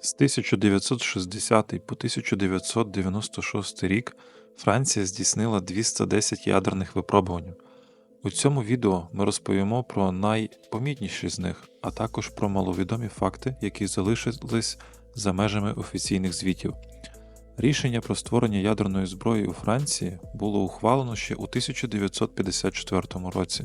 З 1960 по 1996 рік Франція здійснила 210 ядерних випробувань. У цьому відео ми розповімо про найпомітніші з них, а також про маловідомі факти, які залишились за межами офіційних звітів. Рішення про створення ядерної зброї у Франції було ухвалено ще у 1954 році.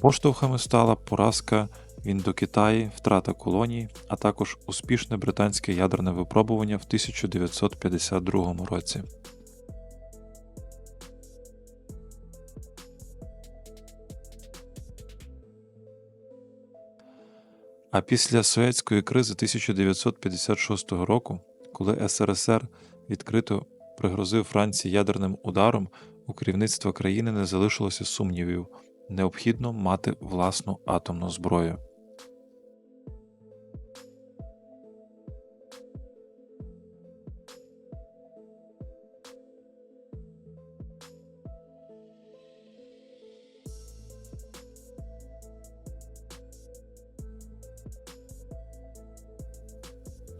Поштовхами стала поразка в Індокитаї, втрата колоній, а також успішне британське ядерне випробування в 1952 році. А після Суецької кризи 1956 року, коли СРСР відкрито пригрозив Франції ядерним ударом, у керівництва країни не залишилося сумнівів необхідно мати власну атомну зброю.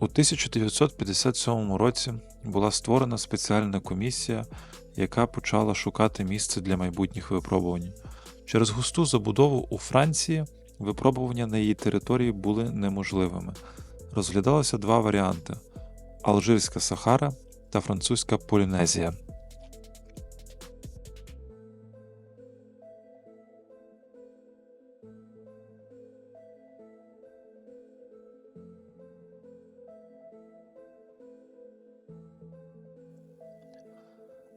У 1957 році була створена спеціальна комісія, яка почала шукати місце для майбутніх випробувань. Через густу забудову у Франції випробування на її території були неможливими. Розглядалося два варіанти: Алжирська Сахара та Французька Полінезія.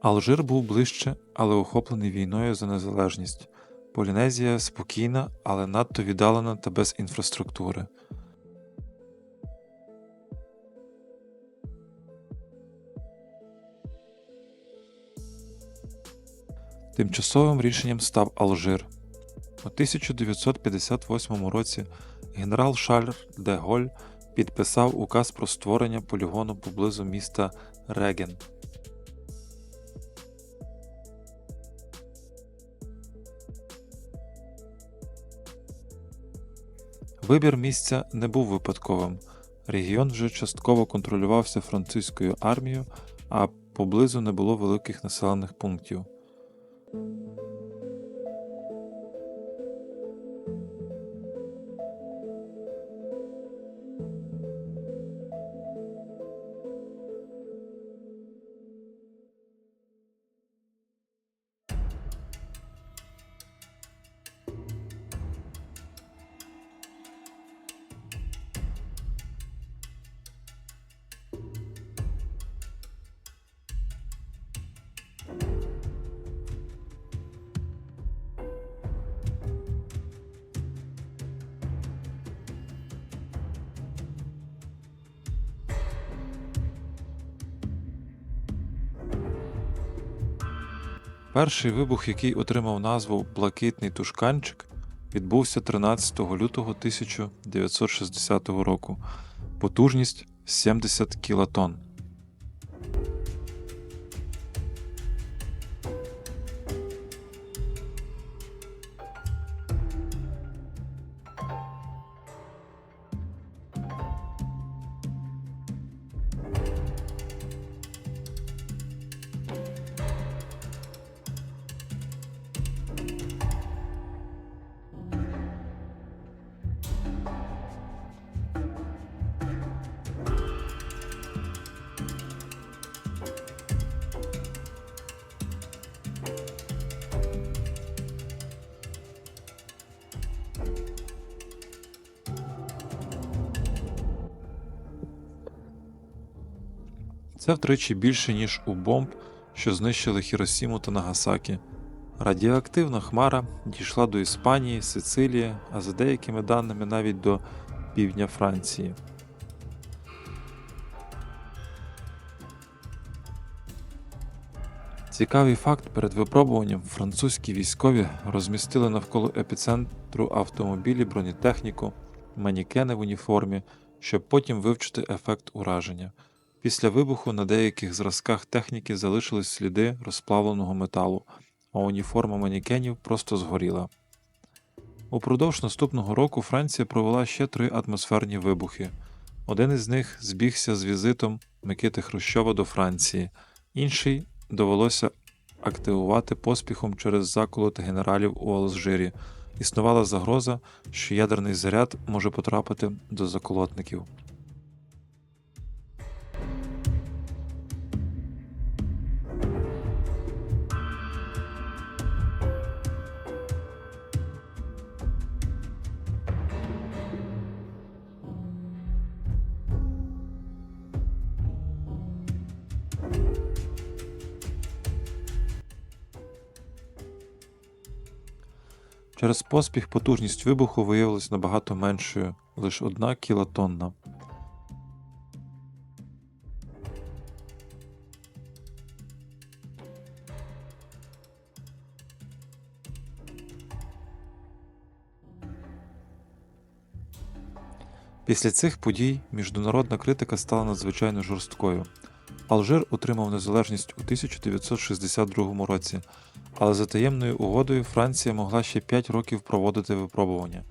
Алжир був ближче, але охоплений війною за незалежність. Полінезія спокійна, але надто віддалена та без інфраструктури. Тимчасовим рішенням став Алжир. У 1958 році генерал Шарль де Голь підписав указ про створення полігону поблизу міста Реген. Вибір місця не був випадковим. Регіон вже частково контролювався французькою армією, а поблизу не було великих населених пунктів. Перший вибух, який отримав назву Блакитний тушканчик, відбувся 13 лютого 1960 року. Потужність 70 кілотон. Це втричі більше, ніж у бомб, що знищили Хіросіму та Нагасакі. Радіоактивна хмара дійшла до Іспанії, Сицилії, а за деякими даними навіть до півдня Франції. Цікавий факт перед випробуванням французькі військові розмістили навколо епіцентру автомобілі бронетехніку, манікени в уніформі, щоб потім вивчити ефект ураження. Після вибуху на деяких зразках техніки залишились сліди розплавленого металу, а уніформа манікенів просто згоріла. Упродовж наступного року Франція провела ще три атмосферні вибухи. Один із них збігся з візитом Микити Хрущова до Франції, інший довелося активувати поспіхом через заколот генералів у Алжирі. Існувала загроза, що ядерний заряд може потрапити до заколотників. Через поспіх потужність вибуху виявилась набагато меншою, лише одна кілотонна. Після цих подій міжнародна критика стала надзвичайно жорсткою. Алжир отримав незалежність у 1962 році, але за таємною угодою Франція могла ще 5 років проводити випробування.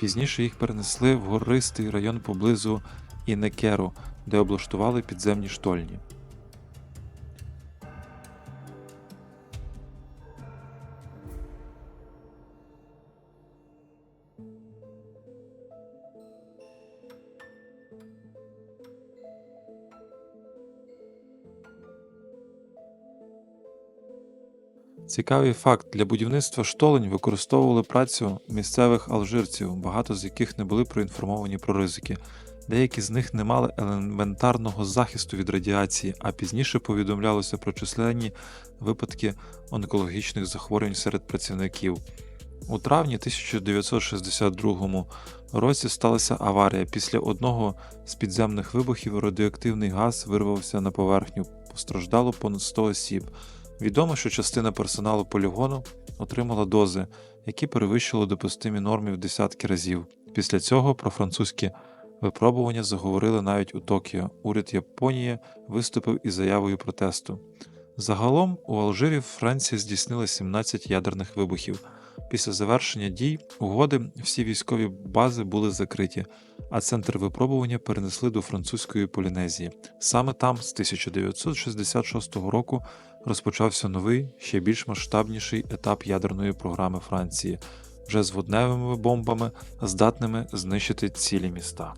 Пізніше їх перенесли в гористий район поблизу Інекеру, де облаштували підземні штольні. Цікавий факт: для будівництва штолень використовували працю місцевих алжирців, багато з яких не були проінформовані про ризики. Деякі з них не мали елементарного захисту від радіації, а пізніше повідомлялося про численні випадки онкологічних захворювань серед працівників. У травні 1962 році сталася аварія. Після одного з підземних вибухів радіоактивний газ вирвався на поверхню. Постраждало понад 100 осіб. Відомо, що частина персоналу полігону отримала дози, які перевищили допустимі норми в десятки разів. Після цього про французькі випробування заговорили навіть у Токіо. Уряд Японії виступив із заявою протесту. Загалом у Алжирі Франція здійснила 17 ядерних вибухів. Після завершення дій угоди всі військові бази були закриті, а центр випробування перенесли до французької Полінезії. Саме там з 1966 року розпочався новий, ще більш масштабніший етап ядерної програми Франції, вже з водневими бомбами, здатними знищити цілі міста.